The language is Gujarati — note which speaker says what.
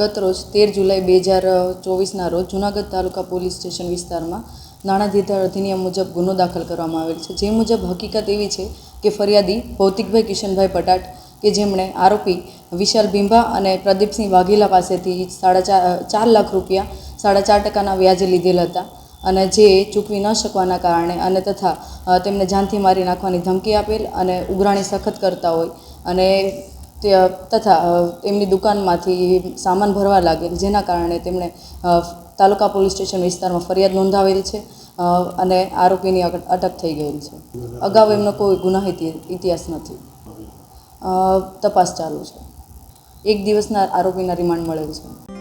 Speaker 1: ગત રોજ તેર જુલાઈ બે હજાર ચોવીસના રોજ જૂનાગઢ તાલુકા પોલીસ સ્ટેશન વિસ્તારમાં નાણાધીઠ અધિનિયમ મુજબ ગુનો દાખલ કરવામાં આવેલ છે. જે મુજબ હકીકત એવી છે કે ફરિયાદી ભૌતિકભાઈ કિશનભાઈ પટાટ, કે જેમણે આરોપી વિશાલ ભીંભા અને પ્રદીપસિંહ વાઘેલા પાસેથી સાડા ચાર ચાર લાખ રૂપિયા, સાડા ચાર ટકાના વ્યાજે લીધેલ હતા અને જે ચૂકવી ન શકવાના કારણે અને તથા તેમને જાનથી મારી નાખવાની ધમકી આપેલ અને ઉઘરાણી સખત કરતા હોય અને તથા એમની દુકાનમાંથી સામાન ભરવા લાગેલ જેના કારણે તેમણે તાલુકા પોલીસ સ્ટેશન વિસ્તારમાં ફરિયાદ નોંધાવેલી છે અને આરોપીની અટક થઈ ગયેલ છે. અગાઉ એમનો કોઈ ગુનાહિત ઇતિહાસ નથી. તપાસ ચાલુ છે. એક દિવસના આરોપીના રિમાન્ડ મળેલ છે.